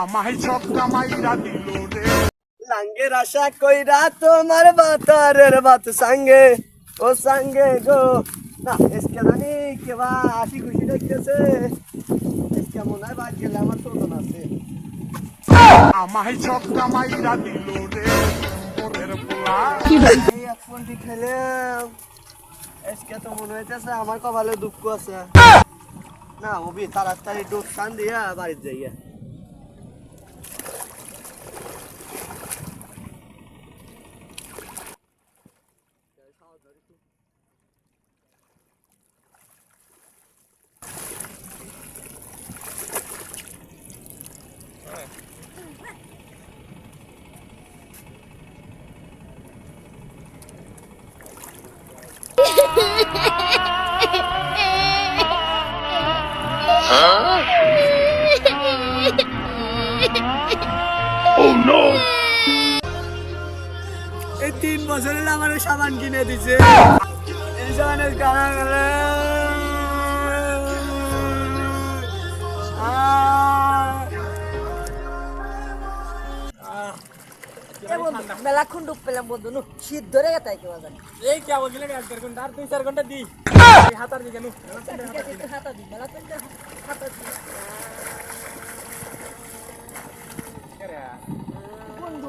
আমায় ছক্কা মাইরা দিল রে। লাঙ্গের আশা কইরা তোমার বাতারের বাত সঙ্গে ও সঙ্গে গো। না এসকে জানি কেবা হাসি খুশি দেখতেছে। এসকে মনে হয় বাদ গেলে আমার তোলন আছে। আমায় ছক্কা মাইরা দিল রে। ওরের পোলা। এই এক ফোনটি খেলাম এসকে তো মনে হইতেছে আমার কপালে দুঃখ আছে। না ওবি তাড়াতাড়ি ডোক টান দিয়া বাড়িতে যাইয়া। এই তিন বছর আমার সাবান কিনে দিছে। এই সাবানের গেলে মেলাক্ষণ ডুব পেলাম বন্ধু নু শীত ধরে গেছে কি বাজার এই কে বলছিলাম এক দেড় ঘণ্টা আর দুই চার ঘণ্টা দি। এই হাতার দিকে নু হাতা দি মেলাক্ষণ হাতা দি বন্ধু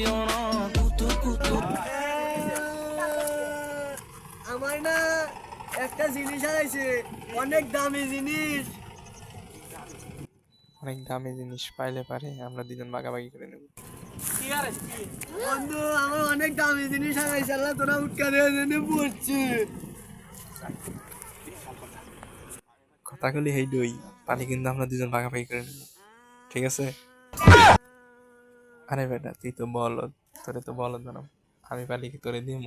দিও না কুতু কুতু। আমার না একটা জিনিস অনেক দামি জিনিস। অনেক দামি জিনিস পাইলে পারে আমরা দুজন ভাগাভাগি করে নেব। বন্ধু আমার অনেক দামি জিনিস হারাইছে আল্লাহ তোরা উৎকা দিয়ে জন্য পড়ছে কথাগুলি হেই দই পালি কিন্তু আমরা দুজন ভাগাভাগি করে নেব। ঠিক আছে? আরে বেটা, তুই তো বলদ, তোরে তো বলদ বানাম আমি পালি কি তোরে বন্ধু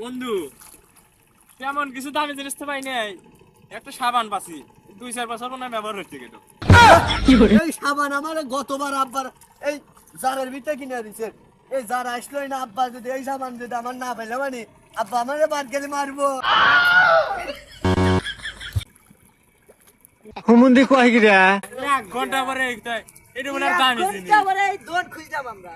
বন্ধু, তেমন কিছু দামি জিনিস তো পাই নাই। একটা সাবান পাচ্ছি। দুই চার বছর মনে হয় ব্যবহার হচ্ছে কিন্তু। এই সাবান আমার গতবার আব্বার এই জারের ভিতরে কিনে দিছে। এই জার আসলোই না আব্বা যদি এই সাবান যদি আমার না পাইলে মানে আব্বা আমার বাদ গেলে মারবো। এক ঘণ্টা পরে এটা মনে হয় দামি দোন আমরা।